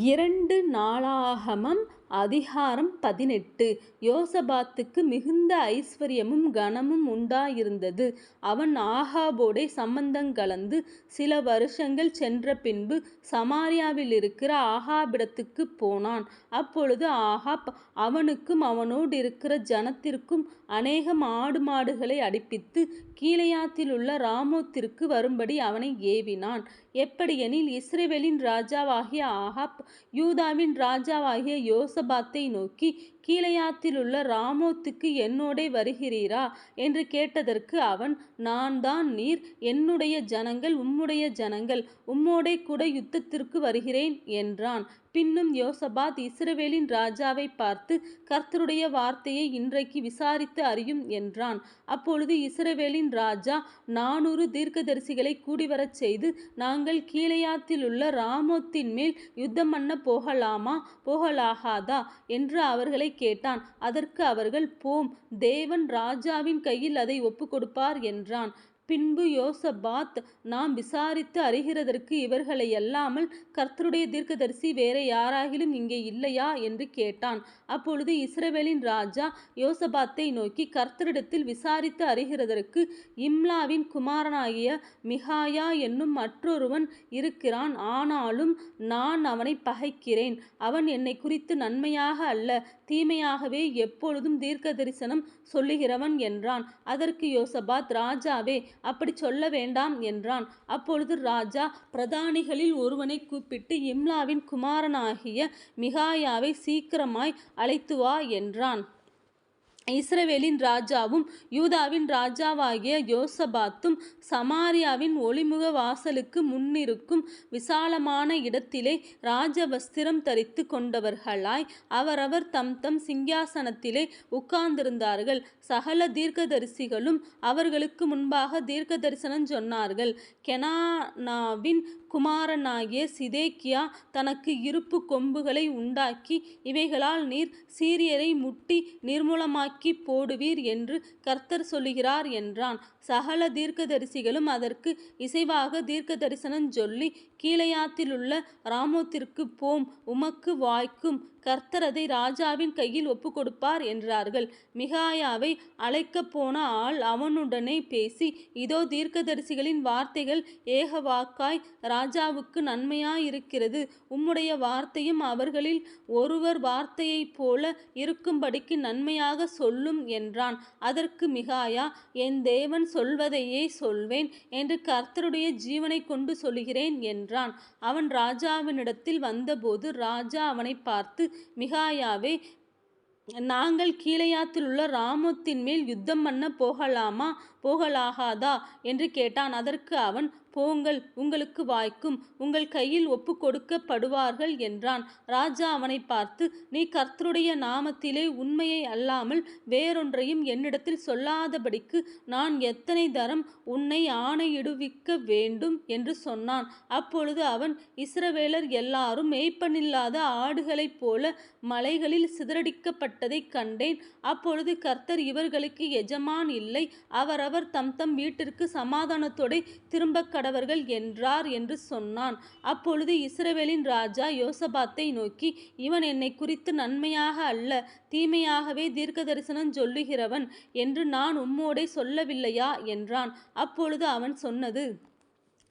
இரண்டு நாளாகமம் அதிகாரம் பதினெட்டு யோசபாத்துக்கு மிகுந்த ஐஸ்வர்யமும் கனமும் உண்டாயிருந்தது. அவன் ஆகாபோடே சம்பந்தங்கலந்து சில வருஷங்கள் சென்ற பின்பு சமாரியாவில் இருக்கிற ஆகாபிடத்துக்கு போனான். அப்பொழுது ஆகாப் அவனுக்கும் அவனோடு இருக்கிற ஜனத்திற்கும் அநேகம் ஆடு மாடுகளை அடிப்பித்து உள்ள ராமோத்திற்கு வரும்படி அவனை ஏவினான். எப்படியெனில் இஸ்ரேவேலின் ராஜாவாகிய ஆகாப் யூதாவின் ராஜாவாகிய யோச யோசபாத்தை நோக்கி கீழையாத்திலுள்ள ராமோத்துக்கு என்னோடே வருகிறீரா? என்று கேட்டதற்கு அவன் நான் தான் நீர் என்னுடைய ஜனங்கள் உம்முடைய ஜனங்கள் உம்மோடே கூட யுத்தத்திற்கு வருகிறேன் என்றான். பின்னும் யோசபாத் இஸ்ரவேலின் ராஜாவைப் பார்த்து கர்த்தருடைய வார்த்தையை இன்றைக்கு விசாரித்து அறியும் என்றான். அப்பொழுது இஸ்ரவேலின் ராஜா நானூறு தீர்க்கதரிசிகளை கூடிவரச் செய்து நாங்கள் கீலேயாத்திலுள்ள ராமோத்தின்மேல் யுத்தம்பண்ணப் போகலாமா போகலாகாதா? என்று அவர்களை கேட்டான். அதற்கு அவர்கள் போம் தேவன் ராஜாவின் கையில் அதை ஒப்புக்கொடுப்பார் என்றான். பின்பு யோசபாத் நாம் விசாரித்து அறிகிறதற்கு இவர்களை அல்லாமல் கர்த்தருடைய தீர்க்கதரிசி வேறு யாராகிலும் இங்கே இல்லையா? என்று கேட்டான். அப்பொழுது இஸ்ரவேலின் ராஜா யோசபாத்தை நோக்கி கர்த்தரிடத்தில் விசாரித்து அறிகிறதற்கு இம்லாவின் குமாரனாகிய மிகாயா என்னும் மற்றொருவன் இருக்கிறான் ஆனாலும் நான் அவனை பகைக்கிறேன். அவன் என்னை குறித்து நன்மையாக அல்ல தீமையாகவே எப்பொழுதும் தீர்க்க தரிசனம் சொல்லுகிறவன் என்றான். அதற்கு யோசபாத் ராஜாவே அப்படி சொல்ல வேண்டாம் என்றான். அப்பொழுது ராஜா பிரதானிகளில் ஒருவனை கூப்பிட்டு இம்லாவின் குமாரனாகிய மிகாயாவை சீக்கிரமாய் அழைத்து வா என்றான். இஸ்ரவேலின் ராஜாவும் யூதாவின் ராஜாவாகிய யோசபாத்தும் சமாரியாவின் ஒளிமுக வாசலுக்கு முன்னிருக்கும் விசாலமான இடத்திலே ராஜவஸ்திரம் தரித்து கொண்டவர்களாய் அவரவர் தம் தம் சிங்காசனத்திலே உட்கார்ந்திருந்தார்கள். சகல தீர்க்கதரிசிகளும் அவர்களுக்கு முன்பாக தீர்க்கதரிசனம் சொன்னார்கள். கெனானாவின் குமாரனாகிய சிதேக்கியா தனக்கு இருப்பு கொம்புகளை உண்டாக்கி இவைகளால் நீர் சீரியரை முட்டி நிர்மூலமாக்கி போடுவீர் என்று கர்த்தர் சொல்லுகிறார் என்றான். சகல தீர்க்கதரிசிகளும் அதற்கு இசைவாக தீர்க்க தரிசனம் சொல்லி கீழையாத்திலுள்ள ராமோத்திற்குப் போம் உமக்கு வாய்க்கும் கர்த்தர் அதை ராஜாவின் கையில் ஒப்புக்கொடுப்பார் என்றார்கள். மிகாயாவை அழைக்கப்போன ஆள் அவனுடனே பேசி இதோ தீர்க்கதரிசிகளின் வார்த்தைகள் ஏகவாக்காய் ராஜாவுக்கு நன்மையாயிருக்கிறது. உம்முடைய வார்த்தையும் அவர்களில் ஒருவர் வார்த்தையைப் போல இருக்கும்படிக்கு நன்மையாக சொல்லும் என்றான். அதற்கு மிகாயா என் தேவன் சொல்வதையே சொல்வேன் என்று கர்த்தருடைய ஜீவனை கொண்டு சொல்லுகிறேன் என்றான். அவன் ராஜாவினிடத்தில் வந்தபோது ராஜா அவனை பார்த்து மிகாயாவே நாங்கள் கீலேயாத்திலுள்ள ராமோத்தின்மேல் யுத்தம்பண்ணப் போகலாமா போகலாகாதா? என்று கேட்டான். அதற்கு அவன் போங்கள் உங்களுக்கு வாய்க்கும் உங்கள் கையில் ஒப்புக்கொடுக்கப்படுவார்கள் என்றான். ராஜா அவனைப் பார்த்து நீ கர்த்தருடைய நாமத்திலே உண்மையை அல்லாமல் வேறொன்றையும் என்னிடத்தில் சொல்லாதபடிக்கு நான் எத்தனை தரம் உன்னை ஆணையிடுவிக்க வேண்டும்? என்று சொன்னான். அப்பொழுது அவன் இஸ்ரவேலர் எல்லாரும் மேய்ப்பனில்லாத ஆடுகளைப்போல மலைகளில் சிதறடிக்கப்பட்டதைக் கண்டேன். அப்பொழுது கர்த்தர் இவர்களுக்கு எஜமான் இல்லை அவரவர் தம் தம் வீட்டிற்கு சமாதானத்தோடு சமாதானத்தோடே கடவர்கள் என்றார் என்று சொன்னான். அப்பொழுது இஸ்ரவேலின் ராஜா யோசபாத்தை நோக்கி இவன் என்னைக்குறித்து நன்மையாக அல்ல தீமையாகவே தீர்க்க தரிசனம் சொல்லுகிறவன் என்று நான் உம்மோடே சொல்லவில்லையா? என்றான். அப்பொழுது அவன் சொன்னது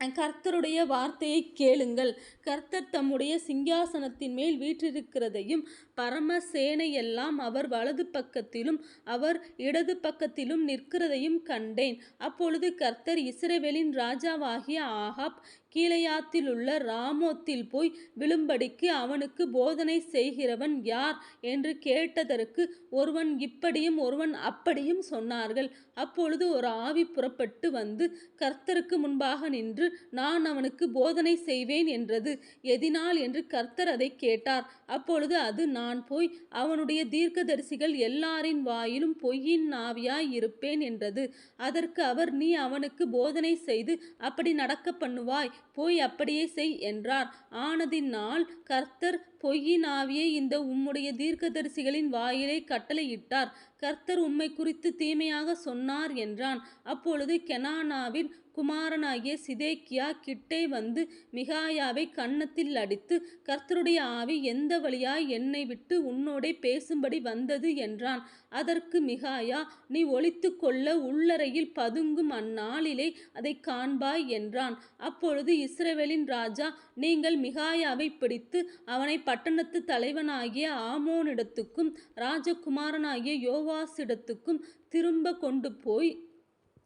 கர்த்தருடைய வார்த்தையைக் கேளுங்கள். கர்த்தர் தம்முடைய சிங்காசனத்தின் மேல் வீற்றிருக்கிறதையும் பரம சேனையெல்லாம் அவர் வலது பக்கத்திலும் அவர் இடது பக்கத்திலும் நிற்கிறதையும் கண்டேன். அப்பொழுது கர்த்தர் இஸ்ரேவேலின் ராஜாவாகிய ஆகாப் கீழையாத்திலுள்ள ராமோத்தில் போய் விழும்படிக்கு அவனுக்கு போதனை செய்கிறவன் யார்? என்று கேட்டதற்கு ஒருவன் இப்படியும் ஒருவன் அப்படியும் சொன்னார்கள். அப்பொழுது ஒரு ஆவி புறப்பட்டு வந்து கர்த்தருக்கு முன்பாக நின்று நான் அவனுக்கு போதனை செய்வேன் என்றது. எதினால்? என்று கர்த்தர் அதைக் கேட்டார். அப்பொழுது அது நான் போய் அவனுடைய தீர்க்கதரிசிகள் எல்லாரின் வாயிலும் பொய்யின் ஆவியாய் இருப்பேன் என்றது. அதற்கு அவர் நீ அவனுக்கு போதனை செய்து அப்படி நடக்க பண்ணுவாய் போய் அப்படியே செய் என்றார். ஆனதினால் கர்த்தர் பொய்யின் ஆவியை இந்த உம்முடைய தீர்க்கதரிசிகளின் வாயிலே கட்டளையிட்டார். கர்த்தர் உம்மை குறித்து தீமையாக சொன்னார் என்றான். அப்பொழுது கெனானாவின் குமாரனாகிய சிதேக்கியா கிட்டே வந்து மிகாயாவை கன்னத்தில் அடித்து கர்த்தருடைய ஆவி எந்த வழியாய் என்னை விட்டு உன்னோடே பேசும்படி வந்தது? என்றான். அதற்கு மிகாயா நீ ஒழித்து கொள்ள உள்ளறையில் பதுங்கும் அந்நாளிலே அதை காண்பாய் என்றான். அப்பொழுது இஸ்ரேவேலின் ராஜா நீங்கள் மிகாயாவை பிடித்து அவனை பட்டணத்து தலைவனாகிய ஆமோனிடத்துக்கும் ராஜகுமாரனாகிய யோவாசிடத்துக்கும் திரும்ப கொண்டு போய்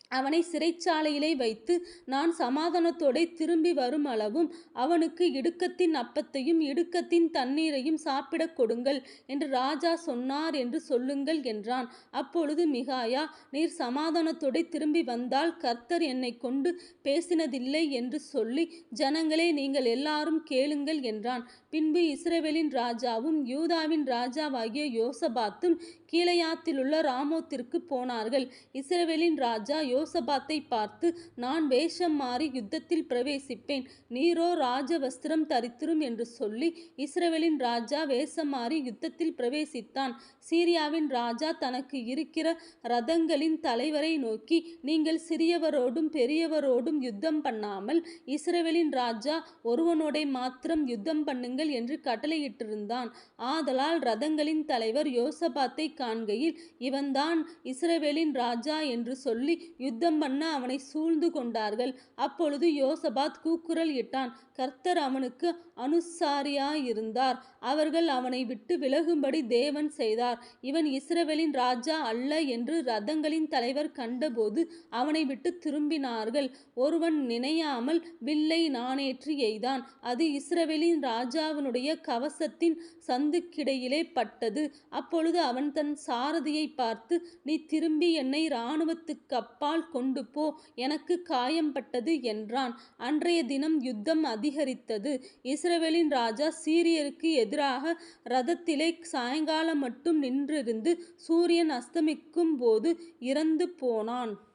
அவனை சிறைச்சாலையிலே வைத்து நான் சமாதானத்தோடே திரும்பி வரும் அளவும் அவனுக்கு இடுக்கத்தின் அப்பத்தையும் இடுக்கத்தின் தண்ணீரையும் சாப்பிடக் கொடுங்கள் என்று ராஜா சொன்னார் என்று சொல்லுங்கள் என்றான். அப்பொழுது மிகாயா நீர் சமாதானத்தோட திரும்பி வந்தால் கர்த்தர் என்னை கொண்டு பேசினதில்லை என்று சொல்லி ஜனங்களே நீங்கள் எல்லாரும் கேளுங்கள் என்றான். பின்பு இஸ்ரவேலின் ராஜாவும் யூதாவின் ராஜாவாகிய யோசபாத்தும் கீழையாத்திலுள்ள ராமோத்திற்கு போனார்கள். இஸ்ரவேலின் ராஜா யோசபாத்தை பார்த்து நான் வேஷம் மாறி யுத்தத்தில் பிரவேசிப்பேன். நீரோ ராஜ வஸ்திரம் தரித்திரும் என்று சொல்லி இஸ்ரேலின் ராஜா வேஷம் மாறி யுத்தத்தில் பிரவேசித்தான். சீரியாவின் ராஜா தனக்கு இருக்கிற ரதங்களின் தலைவரை நோக்கி நீங்கள் சிறியவரோடும் பெரியவரோடும் யுத்தம் பண்ணாமல் இஸ்ரவேலின் ராஜா ஒருவனோட மாத்திரம் யுத்தம் பண்ணுங்கள் என்று கட்டளையிட்டிருந்தான். ஆதலால் ரதங்களின் தலைவர் யோசபாத்தை காண்கையில் இவன்தான் இஸ்ரவேலின் ராஜா என்று சொல்லி யுத்தம் பண்ண அவனை சூழ்ந்து கொண்டார்கள். அப்பொழுது யோசபாத் கூக்குரல் இட்டான். கர்த்தர் அவனுக்கு அனுசாரியாயிருந்தார். அவர்கள் அவனை விட்டு விலகும்படி தேவன் செய்தார். இவன் இஸ்ரவேலின் ராஜா அல்ல என்று ரதங்களின் தலைவர் கண்டபோது அவனை விட்டு திரும்பினார்கள். ஒருவன் நினையாமல் வில்லை நாணேற்றி எய்தான். அது இஸ்ரவேலின் ராஜாவினுடைய கவசத்தின் சந்துக்கிடையிலே பட்டது. அப்பொழுது அவன் தன் சாரதியை பார்த்து நீ திரும்பி என்னை இராணுவத்துக்கு அப்பால் கொண்டு போ எனக்கு காயம்பட்டது என்றான். அன்றைய தினம் யுத்தம் அதிகரித்தது. இஸ்ரவேலின் ராஜா சீரியருக்கு எதிராக ரதத்திலே சாயங்காலம் மட்டும் நின்றிருந்து சூரியன் அஸ்தமிக்கும் போது இறந்து போனான்.